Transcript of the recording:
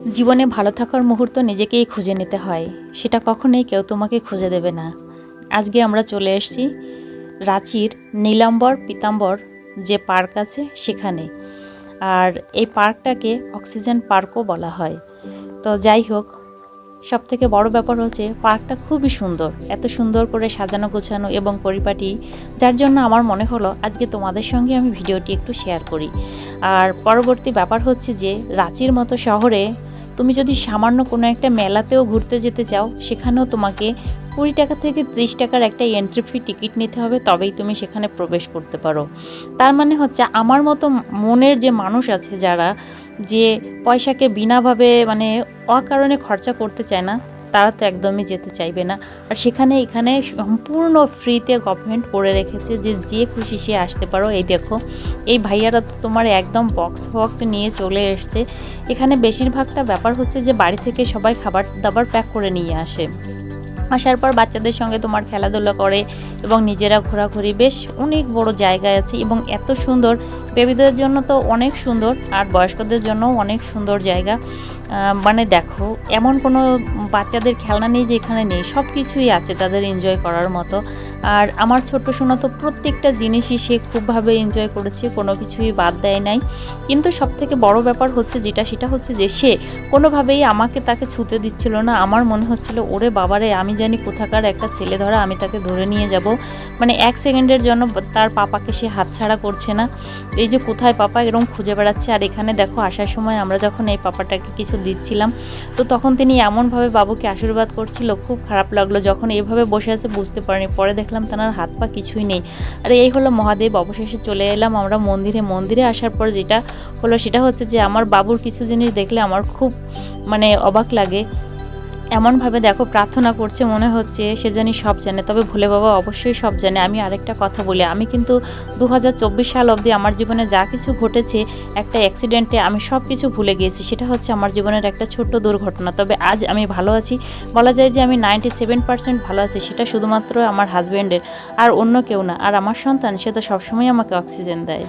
জীবনে ভালো থাকার মুহূর্ত নিজেকেই খুঁজে নিতে হয়। সেটা কখনোই কেউ তোমাকে খুঁজে দেবে না। আজকে আমরা চলে এসেছি রাঁচির নীলাম্বর পিতাম্বর যে পার্ক আছে সেখানে। আর এই পার্কটাকে অক্সিজেন পার্কও বলা হয়। তো যাই হোক সব থেকে বড় ব্যাপার হচ্ছে পার্কটা খুবই সুন্দর। এত সুন্দর করে সাজানো, গোছানো এবং পরিপাটি, যার জন্য আমার মনে হলো আজকে তোমাদের সঙ্গে আমি ভিডিওটি একটু শেয়ার করি। আর পরবর্তী ব্যাপার হচ্ছে যে রাঁচির মতো শহরে তুমি যদি সামান্য কোনো একটা মেলাতেও ঘুরতে যেতে চাও, সেখানেও তোমাকে কুড়ি টাকা থেকে ত্রিশ টাকার একটা এন্ট্রি ফি টিকিট নিতে হবে, তবেই তুমি সেখানে প্রবেশ করতে পারো। তার মানে হচ্ছে আমার মতো মনের যে মানুষ আছে যারা যে পয়সাকে বিনাভাবে মানে অকারণে খরচা করতে চায় না তারা তো একদমই যেতে চাইবে না। আর সেখানে, এখানে সম্পূর্ণ ফ্রিতে গভর্নমেন্ট করে রেখেছে যে যে খুশি সে আসতে পারো। এই দেখো, এই ভাইয়ারা তো তোমার একদম বক্স ফক্স নিয়ে চলে এসছে। এখানে বেশিরভাগটা ব্যাপার হচ্ছে যে, বাড়ি থেকে সবাই খাবার দাবার প্যাক করে নিয়ে আসে। আসার পর বাচ্চাদের সঙ্গে তোমার খেলাধুলা করে এবং নিজেরা ঘোরাঘুরি। বেশ অনেক বড় জায়গা আছে এবং এত সুন্দর বেবিদের জন্য তো অনেক সুন্দর আর বয়স্কদের জন্য অনেক সুন্দর জায়গা। মানে দেখো, এমন কোনো বাচ্চাদের খেলনা নেই যে এখানে নেই সব কিছুই আছে তাদের এনজয় করার মতো। আর আমার ছোট্ট সোনা তো প্রত্যেকটা জিনিসই সে খুবভাবে এনজয় করেছে, কোনো কিছুই বাদ দেয় নাই। কিন্তু সব থেকে বড় ব্যাপার হচ্ছে যেটা, সেটা হচ্ছে যে সে কোনোভাবেই আমাকে তাকে ছুতে দিচ্ছিল না। আমার মনে হচ্ছিল, ওরে বাবারে, আমি জানি কোথাকার একটা ছেলে ধরা, আমি তাকে ধরে নিয়ে যাব। মানে এক সেকেন্ডের জন্য তার পাপাকে সে হাতছাড়া করছে না। এই যে কোথায় পাপা এরকম খুঁজে বেড়াচ্ছে, আর এখানে দেখো আসার সময় আমরা যখন এই পাপাটাকে কিছু দিচ্ছিলাম, তো তখন তিনি এমনভাবে বাবুকে আশীর্বাদ করছিল, খুব খারাপ লাগল। যখন এইভাবে বসে আছে বুঝতে পারিনি, পরে দেখলাম তার হাত পা কিছুই নেই। আর এই হলো মহাদেব, অবশেষে চলে এলাম আমরা মন্দিরে। মন্দিরে আসার পর যেটা হলো সেটা হচ্ছে যে, আমার বাবুর কিছু জিনিস দেখলে আমার খুব মানে অবাক লাগে। এমনভাবে দেখো প্রার্থনা করছে, মনে হচ্ছে সে জানি সব জানে। তবে ভোলে বাবা অবশ্যই সব জানে। আমি আরেকটা কথা বলি, আমি কিন্তু দু হাজার চব্বিশ সাল অবধি আমার জীবনে যা কিছু ঘটেছে, একটা অ্যাক্সিডেন্টে আমি সব কিছু ভুলে গিয়েছি। সেটা হচ্ছে আমার জীবনের একটা ছোট্ট দুর্ঘটনা। তবে আজ আমি ভালো আছি। বলা যায় যে আমি নাইনটি সেভেন পার্সেন্ট ভালো আছি, সেটা শুধুমাত্র আমার হাজব্যান্ডের আর অন্য কেউ না। আর আমার সন্তান, সে তো সবসময় আমাকে অক্সিজেন দেয়।